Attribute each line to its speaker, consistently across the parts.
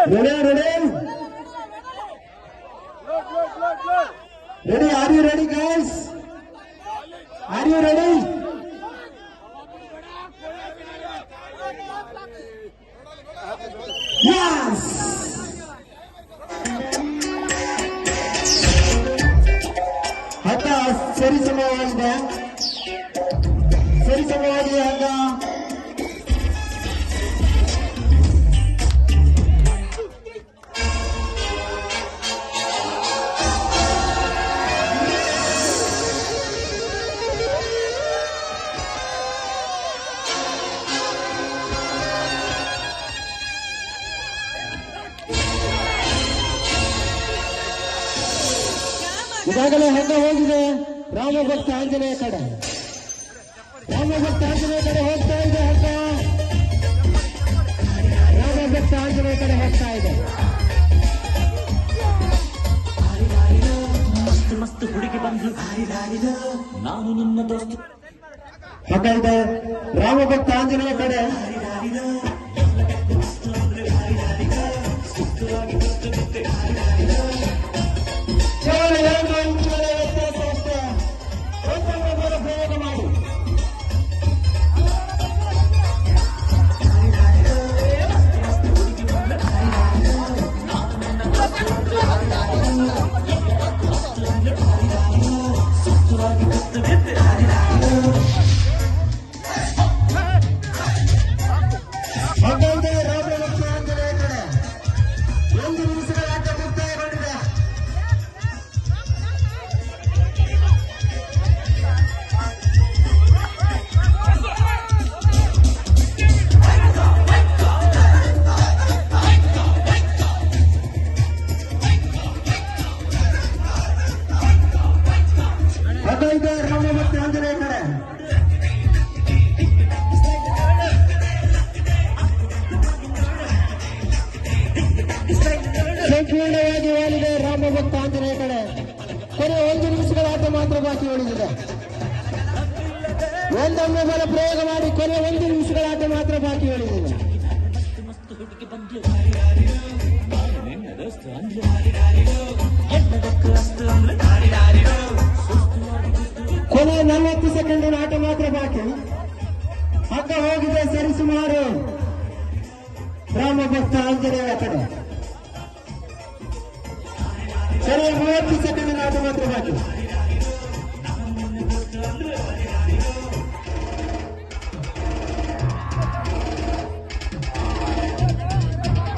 Speaker 1: Ready, ready? Ready? Are you ready, guys? Are you ready? Yes! ಹಗ್ಗ ಸರಿಸಮವಾಗಿದೆ ಸರಿಸಮವಾಗಿದೆ ಹೋಗಿದೆ ರಾಮಭಕ್ತ ಆಂಜನೇಯ ಕಡೆ. ರಾಮಭಕ್ತ ಆಂಜನೇಯ ಕಡೆ ಹೋಗ್ತಾ ಇದೆ ಹಗ್ಗ ರಾಮಭಕ್ತ ಆಂಜನೇಯ ಕಡೆ ಹೋಗ್ತಾ ಇದೆ.
Speaker 2: ಮಸ್ತ್ ಮಸ್ತ್ ಹುಡುಗಿ ಬಂದು ನಾನು ನಿನ್ನ ದೋಸ್ತು.
Speaker 1: ಹಗ್ಗ ಇದೆ ರಾಮಭಕ್ತ ಆಂಜನೇಯ ಕಡೆ. ಉಳಿದಿದೆ ಒಂದೊಮ್ಮೆ ಬಲ ಪ್ರಯೋಗ ಮಾಡಿ, ಕೊನೆ ಒಂದು ನಿಮಿಷಗಳ ಆಟ ಮಾತ್ರ ಬಾಕಿ ಉಳಿದಿದೆ ಕೊನೆ ನಲವತ್ತು ಸೆಕೆಂಡ್ ಆಟ ಮಾತ್ರ ಬಾಕಿ. ಹಗ್ಗ ಹೋಗಿದೆ ಸರಿಸುಮಾರು ರಾಮಭಕ್ತ ಆಂಜನೇಯ ಕಡೆ. ಸರಿ, ಮೂವತ್ತು ಸೆಕೆಂಡಿನ ಆಟ ಮಾತ್ರ ಬಾಕಿ.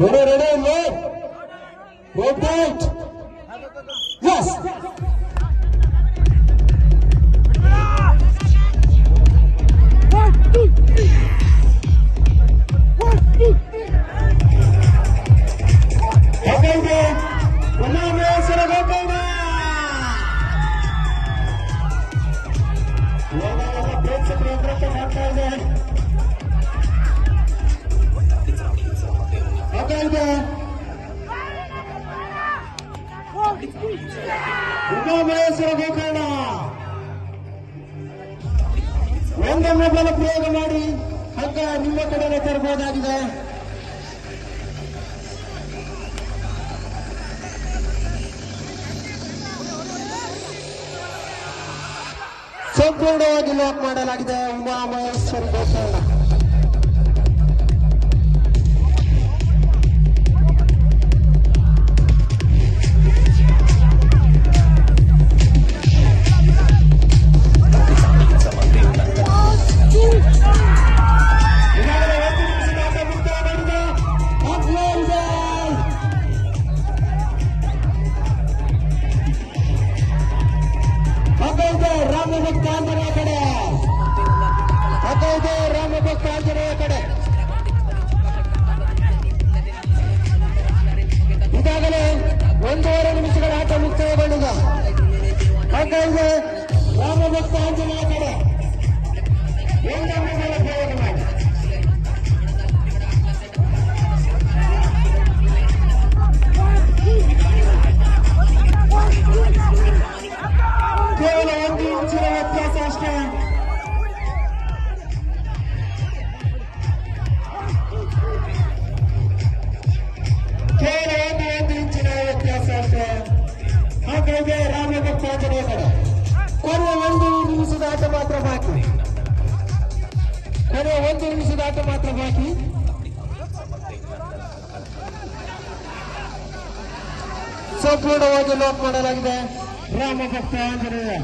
Speaker 1: What a run! What a Umamaheshwara Gokarna. ಒಂದೊಮ್ಮೆ ಬಲ ಪ್ರಯೋಗ ಮಾಡಿ, ಹಗ್ಗ ನಿಮ್ಮ ಕಡೆಗೆ ತರಬಹುದಾಗಿದೆ. ಸಂಪೂರ್ಣವಾಗಿ ಲಾಕ್ ಮಾಡಲಾಗಿದೆ ಉಮಾಮಹೇಶ್ವರ ಗೋಕರ್ಣ. ಭಕ್ತ ಆಂಜನೇಯ ಕಡೆ ಅದೇ ರಾಮ ಭಕ್ತ ಆಂಜನೇಯ ಕಡೆ ಈಗಾಗಲೇ ಒಂದೂವರೆ ನಿಮಿಷಗಳ ಆಟ ಮುಕ್ತಾಯಗೊಂಡಿದ ಅಕೌದು ರಾಮಭಕ್ತ ಆಂಜನೇಯ ಕಡೆ ಒಂದು ನಿಮಿಷದ ಆಟ ಮಾತ್ರ ಬಾಕಿ ಸಂಪೂರ್ಣವಾಗಿ ಲಾಕ್ ಮಾಡಲಾಗಿದೆ ರಾಮಭಕ್ತ ಆಂಜನೇಯ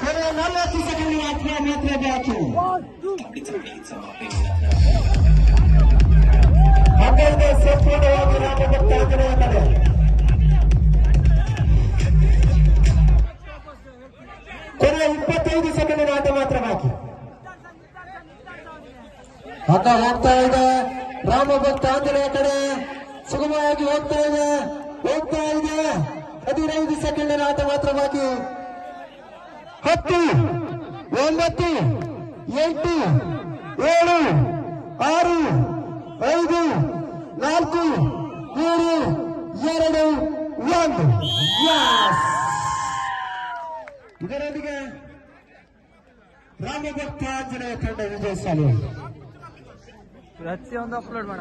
Speaker 1: ಕೊನೆಯ ನಲವತ್ತು ಸೆಕೆಂಡ್ ಮಾತ್ರ ಮಾತ್ರ ಬಾಕಿ ಹಾಗಾಗಿ ಸಂಪೂರ್ಣವಾಗಿ ರಾಮಭಕ್ತ ಆಂಜನೇಯ ಕಡೆ ಕೊನೆಯ ಇಪ್ಪತ್ತೈದು ಸೆಕೆಂಡಿನ ಆಟ ಮಾತ್ರ ಬಾಕಿ ಆಟ ಹೋಗ್ತಾ ಇದೆ. ರಾಮಭಕ್ತ ಆಂಜನೇಯ ಕಡೆ ಸುಗಮವಾಗಿ ಹೋಗ್ತಾ ಇದೆ. ಹೋಗ್ತಾ ಇದೆ. ಹದಿನೈದು ಸೆಕೆಂಡಿನ ಆಟ ಮಾತ್ರ ಬಾಕಿ. ಹತ್ತು, ಒಂಬತ್ತು, ಎಂಟು, ಏಳು, ಆರು, ಐದು, ನಾಲ್ಕು, ಮೂರು, ಎರಡು, ಒಂದು! ಇದರೊಂದಿಗೆ ರಾಮಭಕ್ತ ಆಂಜನೇಯ ತಂಡ ವಿಜಯ ಸಾಲಿಯಾಗಿದೆ
Speaker 3: ಪ್ರತಿಯೊಂದು ಅಪ್ಲೋಡ್ ಮಾಡ